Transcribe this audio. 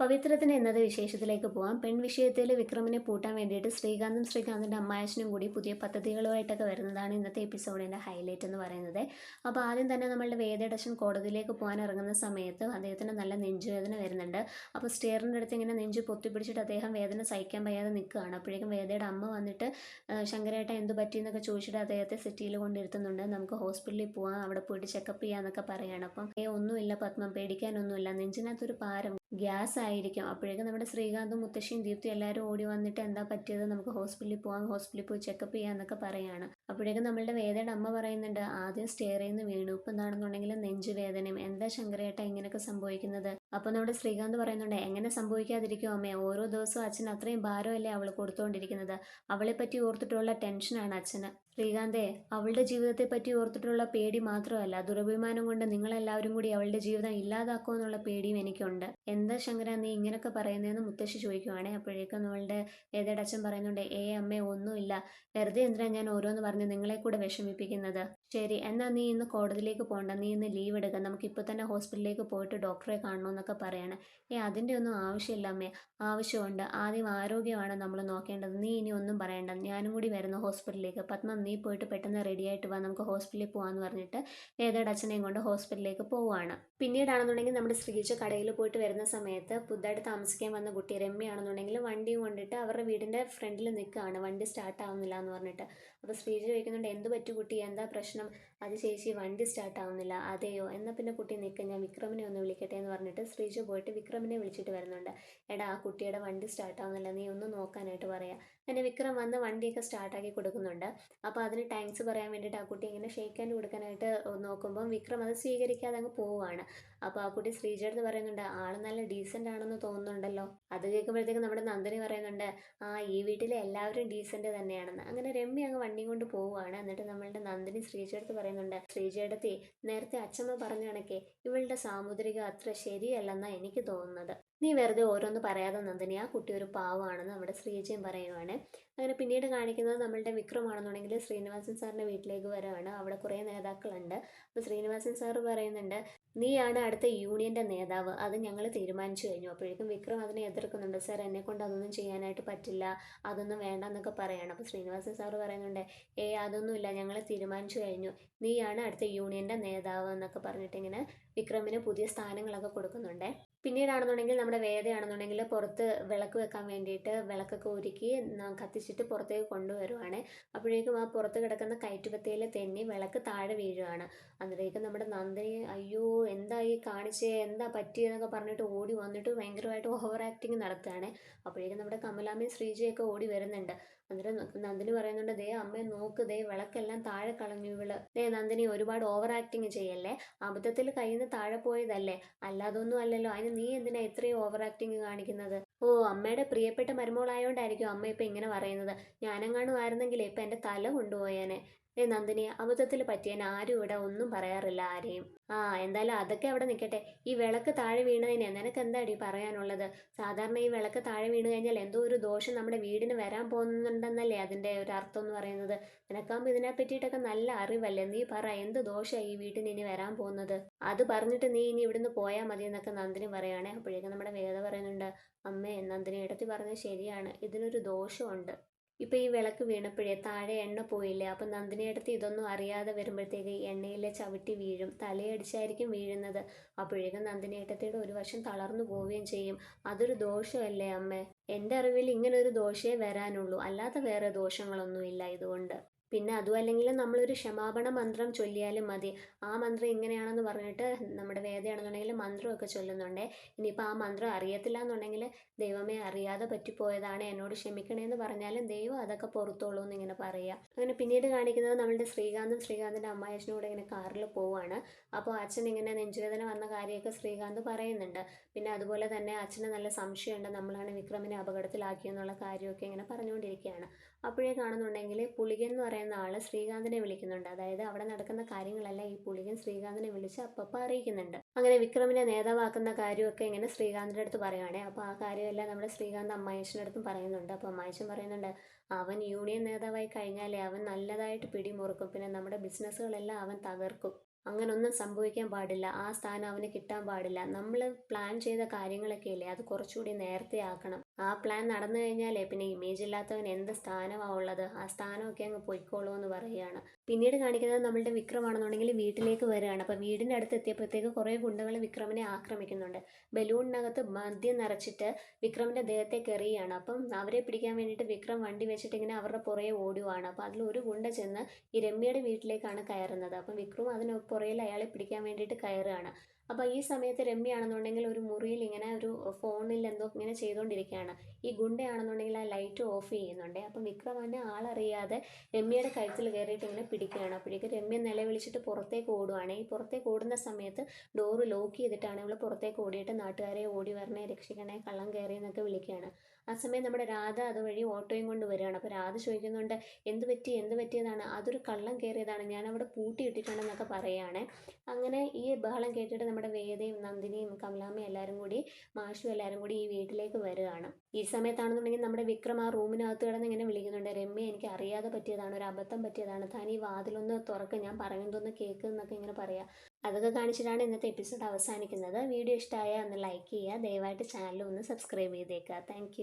പവിത്രത്തിന് എന്നത് വിശേഷത്തിലേക്ക് പോവാം. പെൺവിഷയത്തിൽ വിക്രമിനെ പൂട്ടാൻ വേണ്ടിയിട്ട് ശ്രീകാന്തും ശ്രീകാന്തിന്റെ അമ്മായച്ചനും കൂടി പുതിയ പദ്ധതികളുമായിട്ടൊക്കെ വരുന്നതാണ് ഇന്നത്തെ എപ്പിസോഡിന്റെ ഹൈലൈറ്റ് എന്ന് പറയുന്നത്. അപ്പോൾ ആദ്യം തന്നെ നമ്മളുടെ വേദടശൻ കോടതിയിലേക്ക് പോകാൻ ഇറങ്ങുന്ന സമയത്ത് അദ്ദേഹത്തിന് നല്ല നെഞ്ചുവേദന വരുന്നുണ്ട്. അപ്പോൾ സ്റ്റെയറിന്റെ അടുത്ത് ഇങ്ങനെ നെഞ്ച് പൊത്തിപ്പിടിച്ചിട്ട് അദ്ദേഹം വേദന സഹിക്കാൻ വയ്യാതെ നിൽക്കുകയാണ്. അപ്പോഴേക്കും വേദയുടെ അമ്മ വന്നിട്ട് "ആ, ശങ്കരേട്ട എന്ത് പറ്റിയെന്നൊക്കെ ചോദിച്ചിട്ട് അദ്ദേഹത്തെ സിറ്റിയിൽ കൊണ്ടിരുത്തുന്നുണ്ട്. നമുക്ക് ഹോസ്പിറ്റലിൽ പോവാം അവിടെ പോയിട്ട് ചെക്കപ്പ് ചെയ്യാന്നൊക്കെ പറയുകയാണ് അപ്പം ഏ ഒന്നുമില്ല പത്മം പേടിക്കാനൊന്നുമില്ല. നെഞ്ചിനകത്തൊരു പാരം ഗ്യാസ് ആയിരിക്കും അപ്പോഴേക്കും നമ്മുടെ ശ്രീകാന്തും മുത്തശ്ശിയും ദീപ്തി എല്ലാവരും ഓടി വന്നിട്ട് എന്താ പറ്റിയത്? നമുക്ക് ഹോസ്പിറ്റലിൽ പോകാം ഹോസ്പിറ്റലിൽ പോയി ചെക്കപ്പ് ചെയ്യാം എന്നൊക്കെ പറയാണ്. അപ്പോഴേക്കും നമ്മളുടെ വേദയുടെ അമ്മ പറയുന്നുണ്ട് ആദ്യം സ്റ്റെയറിൽ നിന്ന് വീണു. ഇപ്പം എന്താണെന്നുണ്ടെങ്കിൽ നെഞ്ചുവേദനയും എന്താ ശങ്കരേട്ട ഇങ്ങനെയൊക്കെ സംഭവിക്കുന്നത്? അപ്പോൾ നമ്മുടെ ശ്രീകാന്ത് പറയുന്നുണ്ട് എങ്ങനെ സംഭവിക്കാതിരിക്കും അമ്മേ? ഓരോ ദിവസവും അച്ഛൻ അത്രയും ഭാരമല്ലേ അവൾ കൊടുത്തുകൊണ്ടിരിക്കുന്നത് അവളെ പറ്റി ഓർത്തിട്ടുള്ള ടെൻഷനാണ് അച്ഛന്. ശ്രീകാന്തേ അവളുടെ ജീവിതത്തെ പറ്റി ഓർത്തിട്ടുള്ള പേടി മാത്രമല്ല ദുരഭിമാനം കൊണ്ട് നിങ്ങളെല്ലാവരും കൂടി അവളുടെ ജീവിതം ഇല്ലാതാക്കുമോ എന്നുള്ള പേടിയും എനിക്കുണ്ട്. എന്താ ശങ്കര നീ ഇങ്ങനെയൊക്കെ പറയുന്നതെന്ന് മുത്തശ്ശി ചോദിക്കുവാണേ. അപ്പോഴേക്കും അവളുടെ ഏതേടച്ചൻ പറയുന്നുണ്ട് ഏ അമ്മേ ഒന്നുമില്ല. വെറുതെ എന്തിനാ ഞാൻ ഓരോന്ന് പറഞ്ഞ് നിങ്ങളെ കൂടെ വിഷമിപ്പിക്കുന്നത്? ശരി എന്നാൽ നീ ഇന്ന് കോടതിയിലേക്ക് പോകണ്ട നീ ഇന്ന് ലീവ് എടുക്കുക നമുക്ക് ഇപ്പോൾ തന്നെ ഹോസ്പിറ്റലിലേക്ക് പോയിട്ട് ഡോക്ടറെ കാണണമെന്നൊക്കെ പറയാണ്. ഏ അതിന്റെ ഒന്നും ആവശ്യമില്ല അമ്മേ. ആവശ്യമുണ്ട്. ആദ്യം ആരോഗ്യമാണ് നമ്മൾ നോക്കേണ്ടത്. നീ ഇനി ഒന്നും പറയണ്ട. ഞാനും കൂടി വരുന്നു ഹോസ്പിറ്റലിലേക്ക് പത്മ നീ പോയിട്ട് പെട്ടെന്ന് റെഡി ആയിട്ട് വാ. നമുക്ക് ഹോസ്പിറ്റലിൽ പോകാമെന്ന് പറഞ്ഞിട്ട് വേദയുടെ അച്ഛനെയും കൊണ്ട് ഹോസ്പിറ്റലിലേക്ക് പോവുകയാണ് പിന്നീടാണെന്നുണ്ടെങ്കിൽ നമ്മുടെ ശ്രീജ കടയിൽ പോയിട്ട് വരുന്ന സമയത്ത് പുതുതായിട്ട് താമസിക്കാൻ വന്ന കുട്ടി രമ്യയാണെന്നുണ്ടെങ്കിൽ വണ്ടിയും കൊണ്ടിട്ട് അവരുടെ വീടിന്റെ ഫ്രണ്ടിൽ നിൽക്കുകയാണ്. വണ്ടി സ്റ്റാർട്ട് ആവുന്നില്ല എന്ന് പറഞ്ഞിട്ട്. അപ്പോൾ ശ്രീജ ചോദിക്കുന്നുണ്ട് എന്ത് പറ്റു കുട്ടി? എന്താ പ്രശ്നം? പ്രശ്നം അത് ചേച്ചി വണ്ടി സ്റ്റാർട്ട് ആവുന്നില്ല അതെയോ? എന്നാൽ പിന്നെ കുട്ടി നിൽക്കുക ഞാൻ വിക്രമിനെ ഒന്ന് വിളിക്കട്ടെ എന്ന് പറഞ്ഞിട്ട് ശ്രീജ പോയിട്ട് വിക്രമിനെ വിളിച്ചിട്ട് വരുന്നുണ്ട്. എടാ ആ കുട്ടിയുടെ വണ്ടി സ്റ്റാർട്ട് ആവുന്നില്ല നീ ഒന്ന് നോക്കാനായിട്ട് പറയാം. അങ്ങനെ വിക്രം വന്ന് വണ്ടിയൊക്കെ സ്റ്റാർട്ടാക്കി കൊടുക്കുന്നുണ്ട്. അപ്പോൾ അതിന് താങ്ക്സ് പറയാൻ വേണ്ടിയിട്ട് ആ കുട്ടി ഇങ്ങനെ ഷേക്ക് ഹാൻഡ് കൊടുക്കാനായിട്ട് നോക്കുമ്പം വിക്രം അത് സ്വീകരിക്കാതെ അങ്ങ് പോവുകയാണ് അപ്പോൾ ആ കുട്ടി ശ്രീജയുടെ അടുത്ത് പറയുന്നുണ്ട് ആൾ നല്ല ഡീസന്റ് ആണെന്ന് തോന്നുന്നുണ്ടല്ലോ. അത് കേൾക്കുമ്പോഴത്തേക്കും നമ്മുടെ നന്ദിനി പറയുന്നുണ്ട് ആ ഈ വീട്ടിലെ എല്ലാവരും ഡീസന്റ് തന്നെയാണെന്ന്. അങ്ങനെ രമ്യ അങ്ങ് വണ്ടിയും കൊണ്ട് പോവുകയാണ് എന്നിട്ട് നമ്മളുടെ നന്ദിനി ശ്രീജയുടെ അടുത്ത് പറയുന്നുണ്ട്. ശ്രീജയുടെ നേരത്തെ അച്ഛമ്മ പറഞ്ഞ കണക്കെ ഇവളുടെ സാമുദ്രിക അത്ര ശരിയല്ലെന്നാണ് എനിക്ക് തോന്നുന്നത്. നീ വെറുതെ ഓരോന്ന് പറയാതെ നന്ദിനി ആ കുട്ടി ഒരു പാവമാണെന്ന് നമ്മുടെ ശ്രീജയും പറയുവാണ്. അങ്ങനെ പിന്നീട് കാണിക്കുന്നത് നമ്മളുടെ വിക്രമാണെന്നുണ്ടെങ്കിൽ ശ്രീനിവാസൻ സാറിന്റെ വീട്ടിലേക്ക് വരികയാണ് അവിടെ കുറേ നേതാക്കളുണ്ട്. അപ്പോൾ ശ്രീനിവാസൻ സാർ പറയുന്നുണ്ട് നീയാണ് അടുത്ത യൂണിയന്റെ നേതാവ്. അത് ഞങ്ങൾ തീരുമാനിച്ചു കഴിഞ്ഞു. അപ്പോഴേക്കും വിക്രം അതിനെ എതിർക്കുന്നുണ്ട്. സാർ എന്നെ കൊണ്ട് അതൊന്നും ചെയ്യാനായിട്ട് പറ്റില്ല. അതൊന്നും വേണ്ട എന്നൊക്കെ പറയണം. അപ്പോൾ ശ്രീനിവാസൻ സാറ് പറയുന്നുണ്ട് ഏ അതൊന്നുമില്ല ഞങ്ങൾ തീരുമാനിച്ചു കഴിഞ്ഞു. നീയാണ് അടുത്ത യൂണിയന്റെ നേതാവ് എന്നൊക്കെ പറഞ്ഞിട്ട് ഇങ്ങനെ വിക്രമിന് പുതിയ സ്ഥാനങ്ങളൊക്കെ കൊടുക്കുന്നുണ്ട്. പിന്നീടാണെന്നുണ്ടെങ്കിൽ നമ്മുടെ വേദയാണെന്നുണ്ടെങ്കിൽ പുറത്ത് വിളക്ക് വെക്കാൻ വേണ്ടിയിട്ട് വിളക്കൊക്കെ ഒരുക്കി കത്തിച്ചിട്ട് പുറത്തേക്ക് കൊണ്ടുവരുവാണ്. അപ്പോഴേക്കും ആ പുറത്ത് കിടക്കുന്ന കയറ്റുപത്തിയിൽ തെന്നി വിളക്ക് താഴെ വീഴുവാണ്. അന്നേരേക്കും നമ്മുടെ നന്ദിനി അയ്യോ എന്താ കാണിച്ചേ എന്താ പറ്റിയെന്നൊക്കെ പറഞ്ഞിട്ട് ഓടി വന്നിട്ട് ഭയങ്കരമായിട്ട് ഓവർ ആക്ടിങ് നടത്തുകയാണ്. അപ്പോഴേക്കും നമ്മുടെ കമലാമ്മയും ശ്രീജയൊക്കെ ഓടി വരുന്നുണ്ട്. അന്നേരം നന്ദിനി പറയുന്നുണ്ട് ദേ അമ്മയെ നോക്ക് ദേ വിളക്കെല്ലാം താഴെ കളഞ്ഞു ഇവൾ. ദേ നന്ദിനി ഒരുപാട് ഓവർ ആക്ടിങ് ചെയ്യല്ലേ? അബദ്ധത്തിൽ കയ്യിൽ താഴെ പോയതല്ലേ? അല്ലാതൊന്നും അല്ലല്ലോ. അതിന് നീ എന്തിനാ ഇത്രയും ഓവർ ആക്ടിങ് കാണിക്കുന്നത്? ഓ അമ്മയുടെ പ്രിയപ്പെട്ട മരുമോളായോണ്ടായിരിക്കും അമ്മ ഇപ്പം ഇങ്ങനെ പറയുന്നത്. ഞാനെങ്ങാനും ആയിരുന്നെങ്കിൽ ഇപ്പം എന്റെ തല കൊണ്ടുപോയേനെ. ഏ നന്ദിനി അബദ്ധത്തിൽ പറ്റിയാൻ ആരും ഇവിടെ ഒന്നും പറയാറില്ല ആരെയും. ആ എന്തായാലും അതൊക്കെ അവിടെ നിൽക്കട്ടെ ഈ വിളക്ക് താഴെ വീണതിനെ നിനക്ക് എന്താടി പറയാനുള്ളത്? സാധാരണ ഈ വിളക്ക് താഴെ വീണ് കഴിഞ്ഞാൽ എന്തോ ഒരു ദോഷം നമ്മുടെ വീടിന് വരാൻ പോകുന്നുണ്ടെന്നല്ലേ അതിന്റെ ഒരു അർത്ഥം എന്ന് പറയുന്നത്. നിനക്കാകുമ്പോൾ ഇതിനെ പറ്റിയിട്ടൊക്കെ നല്ല അറിവല്ലേ? നീ പറ എന്ത് ദോഷമാണ് ഈ വീട്ടിന് ഇനി വരാൻ പോകുന്നത്? അത് പറഞ്ഞിട്ട് നീ ഇനി ഇവിടുന്ന് പോയാൽ മതി എന്നൊക്കെ നന്ദിനി പറയുകയാണെ അപ്പോഴേക്കും നമ്മുടെ വേദ പറയുന്നുണ്ട് അമ്മേ നന്ദിനി ഇടത്തി പറഞ്ഞത് ശരിയാണ്. ഇതിനൊരു ദോഷമുണ്ട്. ഇപ്പം ഈ വിളക്ക് വീണപ്പോഴേ താഴെ എണ്ണ പോയില്ലേ? അപ്പം നന്ദിനിയടുത്ത് ഇതൊന്നും അറിയാതെ വരുമ്പോഴത്തേക്ക് എണ്ണയിലെ ചവിട്ടി വീഴും തലയടിച്ചായിരിക്കും വീഴുന്നത്. അപ്പോഴേക്കും നന്ദിനിയേട്ടത്തിയുടെ ഒരു വശം തളർന്നു പോവുകയും ചെയ്യും. അതൊരു ദോഷമല്ലേ അമ്മേ? എന്റെ അറിവിൽ ഇങ്ങനെ ഒരു ദോഷമേ വരാനുള്ളൂ. അല്ലാതെ വേറെ ദോഷങ്ങളൊന്നുമില്ല ഇതുകൊണ്ട്. പിന്നെ അതും അല്ലെങ്കിൽ നമ്മളൊരു ക്ഷമാപണ മന്ത്രം ചൊല്ലിയാലും മതി. ആ മന്ത്രം ഇങ്ങനെയാണെന്ന് പറഞ്ഞിട്ട് നമ്മുടെ വേദയാണെന്നുണ്ടെങ്കിൽ മന്ത്രമൊക്കെ ചൊല്ലുന്നുണ്ടേ. ഇനിയിപ്പോൾ ആ മന്ത്രം അറിയത്തില്ല എന്നുണ്ടെങ്കിൽ ദൈവമേ അറിയാതെ പറ്റിപ്പോയതാണ്. എന്നോട് ക്ഷമിക്കണേന്ന് പറഞ്ഞാലും ദൈവം അതൊക്കെ പുറത്തോളൂ എന്ന് ഇങ്ങനെ പറയുക അങ്ങനെ പിന്നീട് കാണിക്കുന്നത് നമ്മളുടെ ശ്രീകാന്തും ശ്രീകാന്തിന്റെ അമ്മായച്ചനും കൂടെ ഇങ്ങനെ കാറിൽ പോവാണ്. അപ്പോൾ അച്ഛൻ ഇങ്ങനെ നെഞ്ചുവേദന വന്ന കാര്യമൊക്കെ ശ്രീകാന്ത് പറയുന്നുണ്ട്. പിന്നെ അതുപോലെ തന്നെ അച്ഛന് നല്ല സംശയമുണ്ട്. നമ്മളാണ് വിക്രമിനെ അപകടത്തിലാക്കിയെന്നുള്ള കാര്യമൊക്കെ ഇങ്ങനെ പറഞ്ഞുകൊണ്ടിരിക്കുകയാണ്. അപ്പോഴേ കാണുന്നുണ്ടെങ്കിൽ പുളികൻ എന്ന് പറയുന്ന ആൾ ശ്രീകാന്തിനെ വിളിക്കുന്നുണ്ട്. അതായത് അവിടെ നടക്കുന്ന കാര്യങ്ങളെല്ലാം ഈ പുളികൻ ശ്രീകാന്തിനെ വിളിച്ച് അപ്പപ്പ അറിയിക്കുന്നുണ്ട്. അങ്ങനെ വിക്രമിനെ നേതാവാക്കുന്ന കാര്യമൊക്കെ ഇങ്ങനെ ശ്രീകാന്തിന്റെ അടുത്ത് പറയുകയാണെ അപ്പോൾ ആ കാര്യമെല്ലാം നമ്മുടെ ശ്രീകാന്ത് അമ്മായച്ചന്റെ അടുത്തും പറയുന്നുണ്ട്. അപ്പോൾ അമ്മായച്ചൻ പറയുന്നുണ്ട് അവൻ യൂണിയൻ നേതാവായി കഴിഞ്ഞാലേ അവൻ നല്ലതായിട്ട് പിടിമുറുക്കും. പിന്നെ നമ്മുടെ ബിസിനസ്സുകളെല്ലാം അവൻ തകർക്കും. അങ്ങനൊന്നും സംഭവിക്കാൻ പാടില്ല. ആ സ്ഥാനം അവന് കിട്ടാൻ പാടില്ല. നമ്മൾ പ്ലാൻ ചെയ്ത കാര്യങ്ങളൊക്കെ ഇല്ലേ അത് കുറച്ചുകൂടി നേരത്തെ ആക്കണം. ആ പ്ലാൻ നടന്നു കഴിഞ്ഞാലേ പിന്നെ ഇമേജ് ഇല്ലാത്തവൻ എന്ത് സ്ഥാനമാണ് ഉള്ളത്? ആ സ്ഥാനമൊക്കെ അങ്ങ് പൊയ്ക്കോളൂ എന്ന് പറയുകയാണ്. പിന്നീട് കാണിക്കുന്നത് നമ്മളുടെ വിക്രമാണെന്നുണ്ടെങ്കിൽ വീട്ടിലേക്ക് വരികയാണ്. അപ്പോൾ വീടിന്റെ അടുത്ത് എത്തിയപ്പോഴത്തേക്ക് കുറേ ഗുണ്ടകൾ വിക്രമിനെ ആക്രമിക്കുന്നുണ്ട്. ബലൂണിനകത്ത് മദ്യം നിറച്ചിട്ട് വിക്രമിന്റെ ദേഹത്തേക്ക് എറിയുകയാണ് അപ്പം അവരെ പിടിക്കാൻ വേണ്ടിയിട്ട് വിക്രം വണ്ടി വെച്ചിട്ട് ഇങ്ങനെ അവരുടെ പുറകെ ഓടുവാണ്. അപ്പോൾ അതിൽ ഒരു ഗുണ്ട ചെന്ന് ഈ രമ്യയുടെ വീട്ടിലേക്കാണ് കയറുന്നത്. അപ്പം വിക്രം അതിന് പുറയിൽ അയാളെ പിടിക്കാൻ വേണ്ടിയിട്ട് കയറുകയാണ്. അപ്പോൾ ഈ സമയത്ത് രമ്യാണെന്നുണ്ടെങ്കിൽ ഒരു മുറിയിൽ ഇങ്ങനെ ഒരു ഫോണിൽ എന്തോ ഇങ്ങനെ ചെയ്തുകൊണ്ടിരിക്കുകയാണ് ഈ ഗുണ്ടയാണെന്നുണ്ടെങ്കിൽ ആ ലൈറ്റ് ഓഫ് ചെയ്യുന്നുണ്ട്. അപ്പം വിക്രം തന്നെ ആളറിയാതെ രമ്യയുടെ കഴുത്തിൽ കയറിയിട്ട് ഇങ്ങനെ പിടിക്കുകയാണ്. അപ്പോഴേക്ക് രമ്യ നിലവിളിച്ചിട്ട് പുറത്തേക്ക് ഓടുവാണ്. ഈ പുറത്തേക്ക് ഓടുന്ന സമയത്ത് ഡോറ് ലോക്ക് ചെയ്തിട്ടാണ് ഇവൾ പുറത്തേക്ക് ഓടിയിട്ട് നാട്ടുകാരെ ഓടി വരണേ രക്ഷിക്കണേ കള്ളം കയറി എന്നൊക്കെ വിളിക്കുകയാണ്. ആ സമയം നമ്മുടെ രാധ അതുവഴി ഓട്ടോയും കൊണ്ട് വരികയാണ്. അപ്പോൾ രാധ ചോദിക്കുന്നുണ്ട് എന്ത് പറ്റി? എന്ത് പറ്റിയതാണ്? അതൊരു കള്ളം കയറിയതാണ്. ഞാൻ അവിടെ പൂട്ടിയിട്ടിട്ടുണ്ടെന്നൊക്കെ പറയുകയാണ് അങ്ങനെ ഈ ബഹളം കേട്ടിട്ട് നമ്മുടെ വേദയും നന്ദിനിയും കമലാമ്മയും എല്ലാവരും കൂടി മാഷും എല്ലാവരും കൂടി ഈ വീട്ടിലേക്ക് വരികയാണ്. ഈ സമയത്താണെന്നുണ്ടെങ്കിൽ നമ്മുടെ വിക്രം ആ റൂമിനകത്ത് കിടന്ന് ഇങ്ങനെ വിളിക്കുന്നുണ്ട് രമ്യ എനിക്ക് അറിയാതെ പറ്റിയതാണ് ഒരു അബദ്ധം പറ്റിയതാണ് താൻ ഈ വാതിലൊന്ന് തുറക്ക് ഞാൻ പറയുന്നതൊന്ന് കേൾക്ക് എന്നൊക്കെ ഇങ്ങനെ പറയാം. അതൊക്കെ കാണിച്ചിട്ടാണ് ഇന്നത്തെ എപ്പിസോഡ് അവസാനിക്കുന്നത്. വീഡിയോ ഇഷ്ടമായ ഒന്ന് ലൈക്ക് ചെയ്യുക ദയവായിട്ട് ചാനൽ ഒന്ന് സബ്സ്ക്രൈബ് ചെയ്തേക്കുക. താങ്ക്